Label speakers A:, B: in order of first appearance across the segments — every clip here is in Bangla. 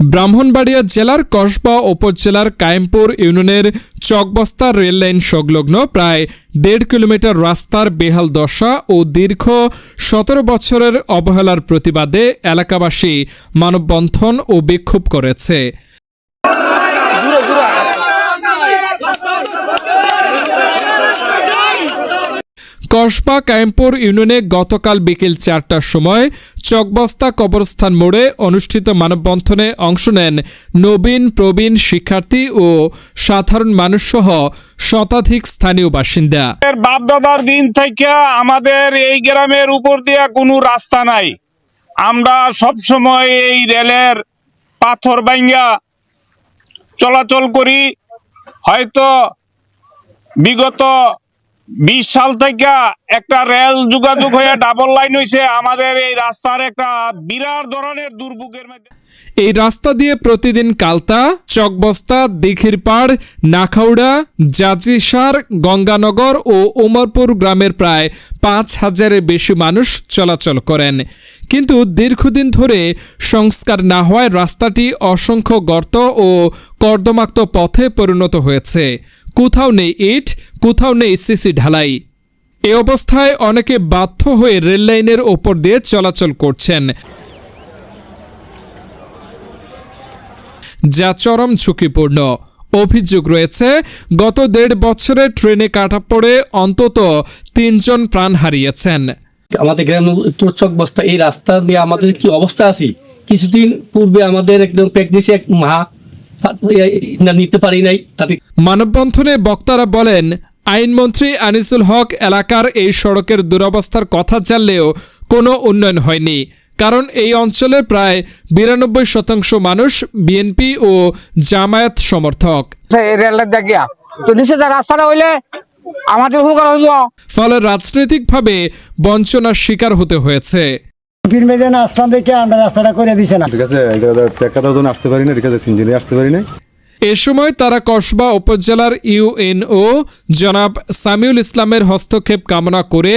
A: ব্রাহ্মণবাড়িয়া জেলার কসবা উপজেলার কায়েমপুর ইউনিয়নের চকবস্তা রেললাইন সংলগ্ন প্রায় দেড় কিলোমিটার রাস্তার বেহাল দশা ও দীর্ঘ সতেরো বছরের অবহেলার প্রতিবাদে এলাকাবাসী মানববন্ধন ও বিক্ষোভ করেছে। কসবা, কায়েমপুর ইউনিয়নে গতকাল বিকেল চারটার সময় চকবস্তা কবরস্থান মোড়ে অনুষ্ঠিত মানববন্ধনে অংশ নেন নবীন, প্রবীণ শিক্ষার্থী ও সাধারণ মানুষসহ শতাধিক স্থানীয় বাসিন্দা।
B: বাপ দাদার দিন থেকে আমাদের এই গ্রামের উপর দিয়ে কোনো রাস্তা নাই। আমরা সব সময় এই রেলের পাথর বাইঙ্গা চলাচল করি। হয়তো বিগত বিশ সাল থেকে একটা রেল যোগাযোগ হয়ে ডাবল লাইন হয়েছে আমাদের এই রাস্তার একটা বিরাট ধরনের দুর্ভোগের মধ্যে
A: এই রাস্তা দিয়ে প্রতিদিন কালতা, চকবস্তা, দিঘির পাড়, নাখাউড়া, জাজিসার, গঙ্গানগর ও উমরপুর গ্রামের প্রায় পাঁচ হাজারের বেশি মানুষ চলাচল করেন। কিন্তু দীর্ঘদিন ধরে সংস্কার না হওয়ায় রাস্তাটি অসংখ্য গর্ত ও কর্দমাক্ত পথে পরিণত হয়েছে। কোথাও নেই ইট, কোথাও নেই সিসি ঢালাই। এ অবস্থায় অনেকে বাধ্য হয়ে রেললাইনের ওপর দিয়ে চলাচল করছেন। যা চরম ঝুঁকিপূর্ণ। অভিযোগ রয়েছে, গত দেড় বছরে ট্রেনে কাটা পড়ে অন্তত তিনজন প্রাণ হারিয়েছেন।
C: আমাদের গ্রাম চোরচক বস্তা, এই রাস্তা দিয়ে আমাদের কি অবস্থা আছে? কিছুদিন পূর্বে আমাদের একদম প্রেগনেন্সি এক মা নিতে পারি নাই, তাতে
A: মানববন্ধনে বক্তারা বলেন আইনমন্ত্রী আনিসুল হক এলাকার এই সড়কের দুরবস্থার কথা জানলেও কোনো উন্নয়ন হয়নি। কারণ এই অঞ্চলের প্রায় বিরানব্বই শতাংশ মানুষ বিএনপি ও জামায়াত সমর্থক।
D: যা রাস্তাটা হইলে আমাদের
A: ফলে রাজনৈতিকভাবে বঞ্চনার শিকার হতে হয়েছে।
E: আসতে পারি না। আসতে পারি না
A: এ সময় তারা কসবা উপজেলার ইউএনও জনাব সামিউল ইসলামের হস্তক্ষেপ কামনা করে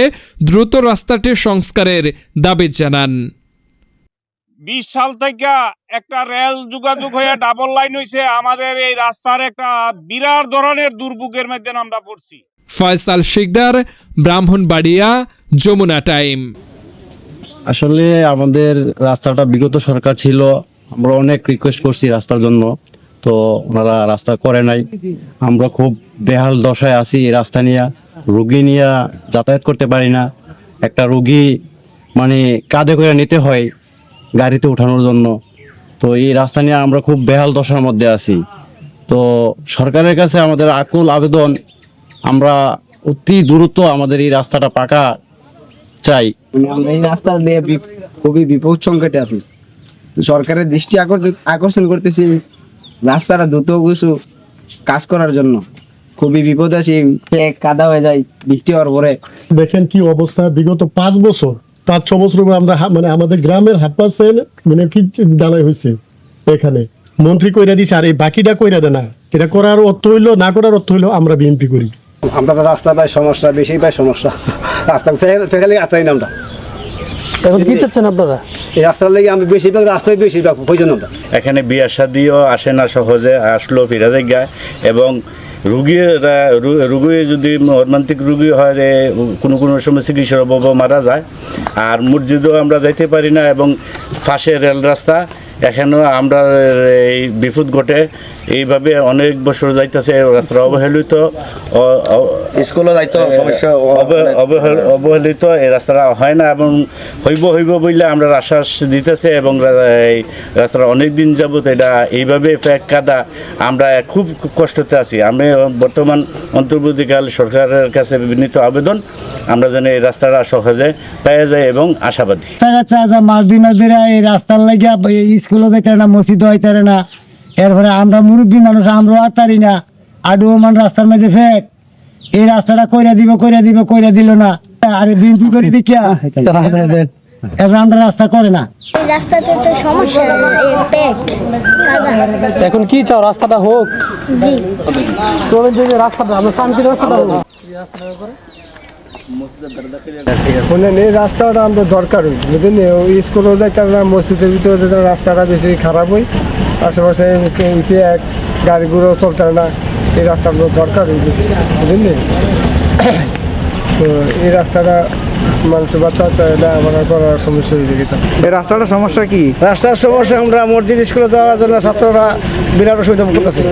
A: দ্রুত রাস্তাটি সংস্কারের দাবি জানান।
B: বিশ সাল থেকে একটা রেল যোগাযোগ হয়ে ডাবল লাইন হয়েছে আমাদের এই রাস্তার একটা বিরাট ধরনের দুর্ভোগের মধ্যে আমরা পড়ছি।
A: ফয়সাল শিকদার ব্রাহ্মণবাড়িয়া যমুনা টাইম।
F: আসলে আমাদের রাস্তাটা বিগত সরকার ছিল। আমরা অনেক রিকোয়েস্ট করছি রাস্তার জন্য। তো ওনারা রাস্তা করে নাই। আমরা খুব বেহাল দশায় আছি রাস্তা নিয়ে। রুগী নিয়ে যাতায়াত করতে পারি না। একটা রুগী মানে কাঁধে করে নিতে হয় গাড়িতে ওঠানোর জন্য। তো এই রাস্তা নিয়ে আমরা খুব বেহাল দশার মধ্যে আছি। তো সরকারের কাছে আমাদের আকুল আবেদন, আমরা অতি দ্রুত আমাদের এই রাস্তাটা পাকা চাই।
D: মানে আমরা এই রাস্তা নিয়ে খুবই বিপদ সংকটে আছি। সরকারের দৃষ্টি আকর্ষ- আকর্ষণ করতেছি। রাস্তাটা দ্রুত কিছু কাজ করার জন্য। খুবই বিপদ আছি কাদা হয়ে যায় বৃষ্টি হওয়ার পরে।
G: দেখেন কি অবস্থা বিগত পাঁচ বছর পাঁচ ছ বছর আমরা মানে আমাদের গ্রামের হাট পার্সেন্ট মানে কি জানাই হয়েছে এখানে। মন্ত্রী কইরা দিছে আর এই বাকিটা কইরা দেয় না। এটা করার অর্থ হইল না করার অর্থ হইল আমরা বিএনপি করি।
E: আমরা তো রাস্তা পাই সমস্যা বেশি পাই সমস্যা। রাস্তা ফেলে আতাই না আমরা।
C: এখন কি চাচ্ছেন আপনারা?
E: এই রাস্তার লেগে আমরা বেশিরভাগ রাস্তায় বেশিরভাগ প্রয়োজন আমরা।
H: এখানে বিয়ার শাদিও আসে না সহজে, আসলো, ফিরা যায়। এবং রুগীরা রুগী যদি মর্মান্তিক রুগী হয় কোনো কোনো সময় চিকিৎসার অভাবে মারা যায়। আর মসজিদও আমরা যাইতে পারি না এবং পাশে রেল রাস্তা এখানেও আমরা এই বিপদ ঘটে এইভাবে অনেক বছর যাইতেছে রাস্তা অবহেলিত
I: স্কুলে যাইতো সমস্যা
H: অবহেলিত। এই রাস্তাটা হয় না এবং হইব হইব বললে আমরা আশ্বাস দিতেছে এবং এই রাস্তাটা অনেক দিন যাবত এটা এইভাবে প্যাক কাদা। আমরা খুব কষ্টতে আছি। আমি বর্তমান অন্তর্বর্তীকাল সরকারের কাছে বিনীত আবেদন আমরা যেন এই রাস্তাটা সহজে পেয়ে যায় এবং আশাবাদী।
G: মাস দুই মাস ধরে এই রাস্তার লাগিয়া স্কুলও যাইতে না মসজিদ হইতে না। এরপরে আমরা মুরব্বী মানুষ আমরাও আর পারি না। আডু মান রাস্তার মাঝে ফেক এই রাস্তাটা কইরা দিব কইরা দিব কইরা দিল না। আরে বিএনপি করি দেখিয়া। এবার আমরা রাস্তা করে না।
J: রাস্তাতে তো সমস্যা এই প্যাক কাদা।
C: এখন কি চাও রাস্তাটা হোক?
J: জি।
C: তোদের যে রাস্তাটা আমরা শান্তি রাস্তাটা হোক
G: এই রাস্তাটা আমরা দরকার বুঝলেন স্কুলও যাইতে না মসজিদের ভিতরে রাস্তাটা বেশি খারাপ হয় আশেপাশে ইতি এক গাড়িগুলো চলতে না এই রাস্তাগুলো দরকার হয়ে গেছে বুঝলি তো এই রাস্তাটা মানুষের বাচ্চা আমার করার সমস্যা হয়ে গেছে।
D: এই রাস্তাটার সমস্যা কি?
E: রাস্তার সমস্যা আমরা মসজিদ স্কুলে যাওয়ার জন্য ছাত্ররা বিরাট অসুবিধা করতেছি।